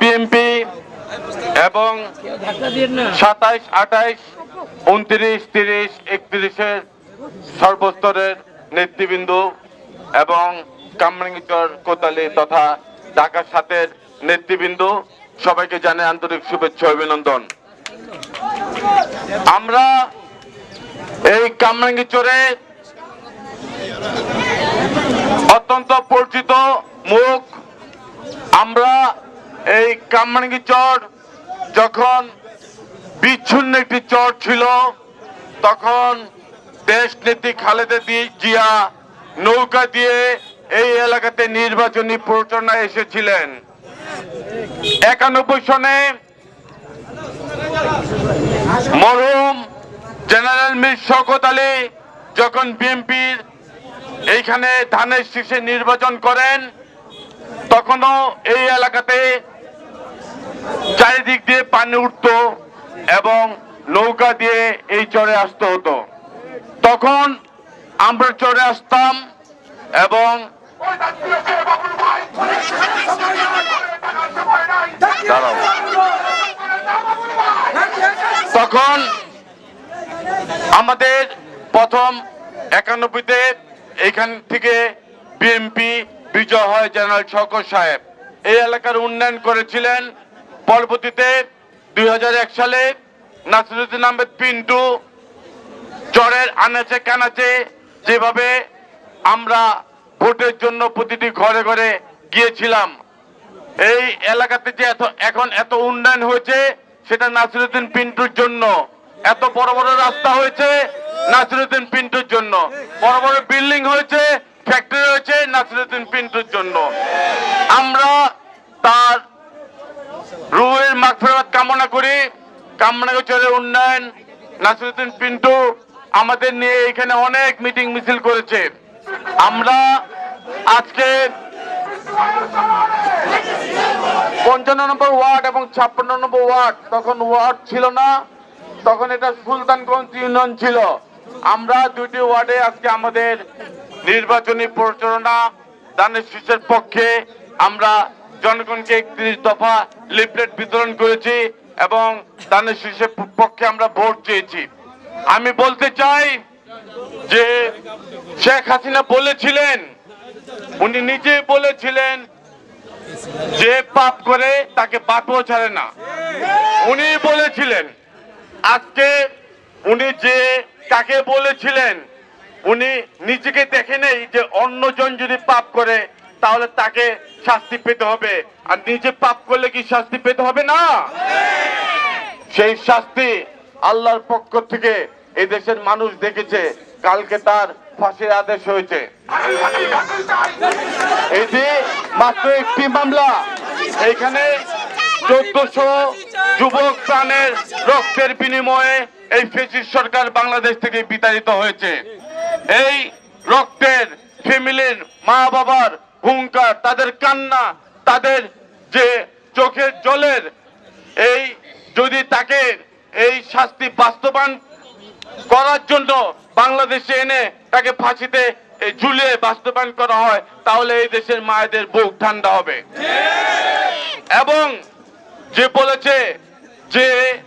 BNP এবং সাতাইশ, আঠাইশ, উনত্রিশ, তিরিশ, একত্রিশের সর্বস্তরের নেতৃবৃন্দ এবং কামরাঙ্গিচর কোতালি তথা ঢাকা সাতের নেতৃবৃন্দ, সবাইকে জানে আন্তরিক শুভেচ্ছা অভিনন্দন। আমরা এই কামরাঙ্গিচরে অত্যন্ত পরিচিত মুখ। আমরা এই কামরাঙ্গি চর যখন বিচ্ছিন্ন একটি চর ছিল, তখন দেশ নেত্রী খালেদা জিয়া নৌকা দিয়ে এই এলাকাতে নির্বাচনী প্রচারণা এসেছিলেন। একানব্বই সনে মরহুম জেনারেল মির শওকত আলী যখন বিএনপির এইখানে ধানের শীষে নির্বাচন করেন, তখনও এই এলাকাতে চারিদিক দিয়ে পানি উঠত এবং নৌকা দিয়ে এই চরে আসতে হতো। তখন আমরা চরে আসতাম এবং তখন আমাদের প্রথম একানব্বইতে এখান থেকে বিএমপি বিজয় হয় জেনারেল শওকত সাহেব। এই এলাকার উন্নয়ন করেছিলেন পরবর্তীতে দুই হাজার এক সালে নাসিরুদ্দিন আহমেদ পিন্টু চরের আনাচে কানাচে যেভাবে আমরা ভোটের জন্য প্রতিটি ঘরে ঘরে গিয়েছিলাম। এই এলাকাতে যে এত, এখন এত উন্নয়ন হয়েছে, সেটা নাসিরুদ্দিন পিন্টুর জন্য। এত বড় বড় রাস্তা হয়েছে নাসিরুদ্দিন পিন্টুর জন্য। বড় বড় বিল্ডিং হয়েছে, ফ্যাক্টরি হয়েছে নাসিরুদ্দিন পিন্টুর জন্য। আমরা তার রুহের মাগফিরাত কামনা করি। কামনা কামনাগোচরের উন্নয়ন, নাসিরুদ্দিন পিন্টু আমাদের নিয়ে এখানে অনেক মিটিং মিছিল করেছে। আমরা আজকে পঞ্চান্ন নম্বর ওয়ার্ড এবং ছাপ্পান্ন নম্বর ওয়ার্ড, তখন ওয়ার্ড ছিল না, তখন এটা সুলতানগঞ্জ ইউনিয়ন ছিল। আমরা দুটি ওয়ার্ডে আজকে আমাদের নির্বাচনী প্রচারণা দানের শীষের পক্ষে আমরা জনগণকে একত্রিশ দফা লিফলেট বিতরণ করেছি এবং দানের শীষের পক্ষে আমরা ভোট চেয়েছি। আমি বলতে চাই যে শেখ হাসিনা বলেছিলেন, উনি নিজে বলেছিলেন যে পাপ করে তাকে বাপও ছাড়ে না। উনি বলেছিলেন, আজকে উনি যে কাকে বলেছিলেন, উনি নিজেকে দেখে নেই যে অন্যজন যদি পাপ করে তাহলে তাকে শাস্তি পেতে হবে। আর নিজে পাপ করলে কি শাস্তি পেতে হবে না? সেই শাস্তি আল্লাহর পক্ষ থেকে এই দেশের মানুষ দেখেছে। কালকে তার ফাঁসির আদেশ হয়েছে। এটি মাত্র একটি মামলা, এইখানে চোদ্দশো যুবক প্রাণের রক্তের বিনিময়ে এই ফেসিস সরকার বাংলাদেশ থেকে বিতাড়িত হয়েছে। এই রক্তের ফ্যামিলির মা বাবার হুঙ্কার, তাদের কান্না, তাদের যে চোখের জলের এই যদি তাকে এই শাস্তি বাস্তবায়ন করার জন্য বাংলাদেশে এনে তাকে ফাঁসিতে ঝুলিয়ে বাস্তবায়ন করা হয়, তাহলে এই দেশের মায়েদের বুক ঠান্ডা হবে। এবং যে বলেছে যে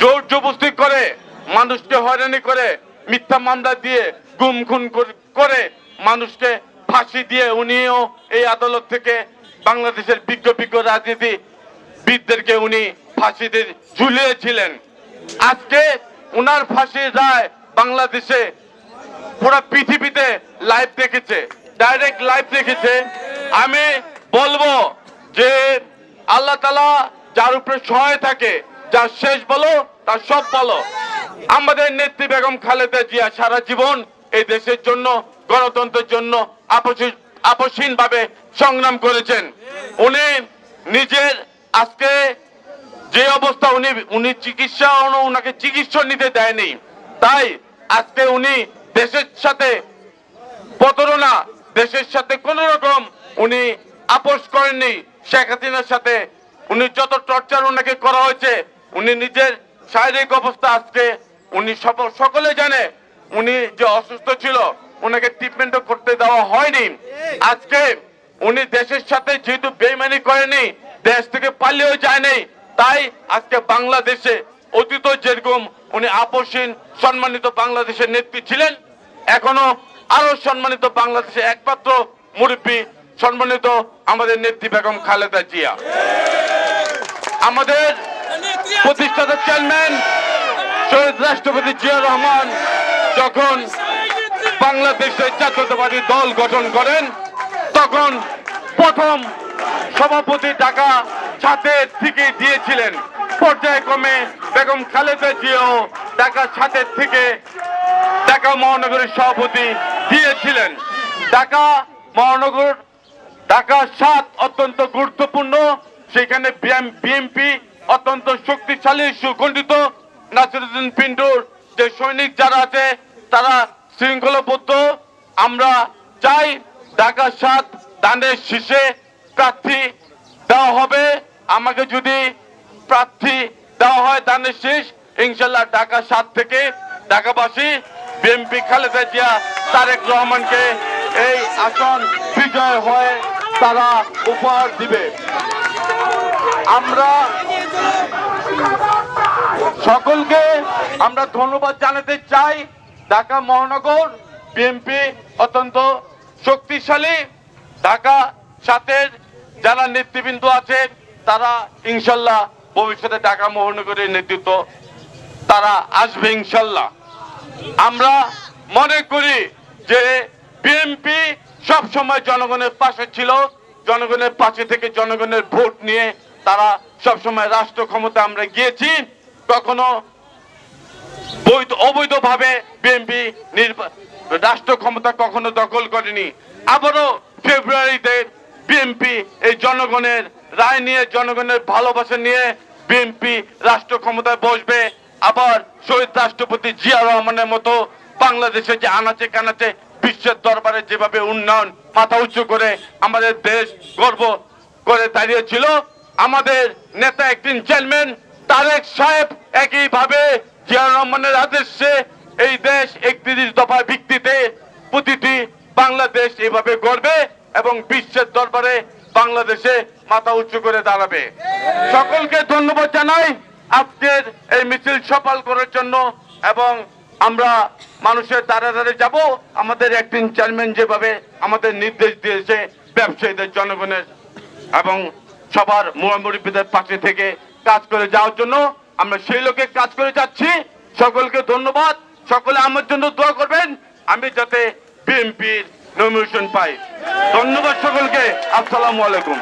জোর জবস্তি করে মানুষকে হয়রানি করে, মিথ্যা মামলা দিয়ে গুম খুন কর- মানুষকে ফাঁসি দিয়ে উনিও এই আদালত থেকে বাংলাদেশের বিজ্ঞ বিজ্ঞ রাজনীতি বিদদেরকে উনি ফাঁসিতে ঝুলিয়েছিলেন। আজকে উনার ফাঁসির রায় বাংলাদেশে, পুরো পৃথিবীতে লাইভ দেখেছে ডাইরেক্ট লাইভ দেখেছে। আমি বলব যে আল্লাহ তালা যার উপরে সহায় থাকে, যার শেষ বলো, তার সব বলো। আমাদের নেত্রী বেগম খালেদা জিয়া সারা জীবন এই দেশের জন্য, গণতন্ত্রের জন্য আপসীন ভাবে সংগ্রাম করেছেন। উনি নিজের আজকে যে অবস্থা উনি উনি চিকিৎসা উনাকে চিকিৎসা নিতে দেয়নি, তাই আজকে উনি দেশের সাথে প্রতারণা, দেশের সাথে কোন রকম উনি আপোষ করেননি। শেখ হাসিনার সাথে উনি যত টর্চার ওনাকে করা হয়েছে, উনি নিজের শারীরিক অবস্থা আজকে উনি সকলে জানে উনি যে অসুস্থ ছিল। ওনাকে ট্রিটমেন্টও করতে দেওয়া হয়নি। আজকে উনি দেশের সাথে যেহেতু বেইমানি করেনি দেশ থেকে পালিয়েও যায়নি তাই আজকে বাংলাদেশে অতীত যেরকম উনি আপসীন সম্মানিত বাংলাদেশের নেত্রী ছিলেন এখনও আরও সম্মানিত বাংলাদেশে একমাত্র মুরব্বী সম্মানিত আমাদের নেত্রী বেগম খালেদা জিয়া। আমাদের প্রতিষ্ঠাতা চেয়ারম্যান শহীদ রাষ্ট্রপতি জিয়া রহমান যখন বাংলাদেশের জাতীয়তাবাদী দল গঠন করেন, তখন প্রথম সভাপতি টাকা ছাতে থেকে দিয়েছিলেন। পর্যায়ক্রমে বেগম খালেদা জিয়াও ঢাকা ছাতের থেকে ঢাকা মহানগরের সভাপতি দিয়েছিলেন। ঢাকা মহানগর, ঢাকা সাত অত্যন্ত গুরুত্বপূর্ণ, সেখানে বিএমপি অত্যন্ত শক্তিশালী, সুগঠিত, নাসিরুদ্দিন পিন্টুর যে সৈনিক যারা আছে, তারা শৃঙ্খলাবদ্ধ আমরা চাই ঢাকা সাত দানের শীর্ষে প্রার্থী দেওয়া হবে। আমাকে যদি প্রার্থী দেওয়া হয় দানের শীষ ইনশাল্লাহ ঢাকা সাত থেকে ঢাকাবাসী বিএমপি খালেদা জিয়া, তারেক রহমানকে এই আসন বিজয় হয়ে, তারা উপহার দিবে। আমরা সকলকে আমরা ধন্যবাদ জানাতে চাই। ঢাকা মহানগর বিএনপি অত্যন্ত শক্তিশালী। ঢাকা সাথের যারা নেতৃবৃন্দ আছে তারা ইনশাল্লাহ ভবিষ্যতে ঢাকা মহানগরের নেতৃত্ব, তারা আসবে ইনশাল্লাহ। আমরা মনে করি যে বিএনপি সব সময় জনগণের পাশে ছিল, জনগণের পাশে থেকে জনগণের ভোট নিয়ে তারা সব সময় রাষ্ট্র ক্ষমতা আমরা গিয়েছি। কখনো বৈধ, অবৈধভাবে বিএনপি রাষ্ট্র ক্ষমতা কখনো দখল করেনি। আবারও ফেব্রুয়ারিতে বিএনপি এই জনগণের রায় নিয়ে, জনগণের ভালোবাসা নিয়ে বিএনপি রাষ্ট্র ক্ষমতায় বসবে। আবার শহীদ রাষ্ট্রপতি জিয়া রহমানের মতো বাংলাদেশে যে আনাচে কানাচে বিশ্বের দরবারে যেভাবে উন্নয়ন মাথা উঁচু করে আমাদের দেশ গর্ব করে দাঁড়িয়েছিল, আমাদের নেতা একদিন চেয়ারম্যান তারেক সাহেব একইভাবে জিয়া রহমানের আদেশে এই দেশ একত্রিশ দফা ভিত্তিতে প্রতিটি বাংলাদেশ এভাবে গড়বে এবং বিশ্বের দরবারে বাংলাদেশে মাথা উঁচু করে দাঁড়াবে। সকলকে ধন্যবাদ জানাই আজকের এই মিছিল সফল করার জন্য এবং আমরা মানুষের দ্বারা দ্বারে যাব। আমাদের একদিন চেয়ারম্যান যেভাবে আমাদের নির্দেশ দিয়েছে ব্যবসায়ীদের, জনগণের এবং সবার মুরামুরিদের পাশে থেকে কাজ করে যাওয়ার জন্য আমরা সেই লোকে কাজ করে যাচ্ছি। সকলকে ধন্যবাদ। সকলে আমার জন্য দোয়া করবেন। আমি যাতে বিএনপির নমিনেশন পাই। ধন্যবাদ সকলকে। আসসালামু আলাইকুম।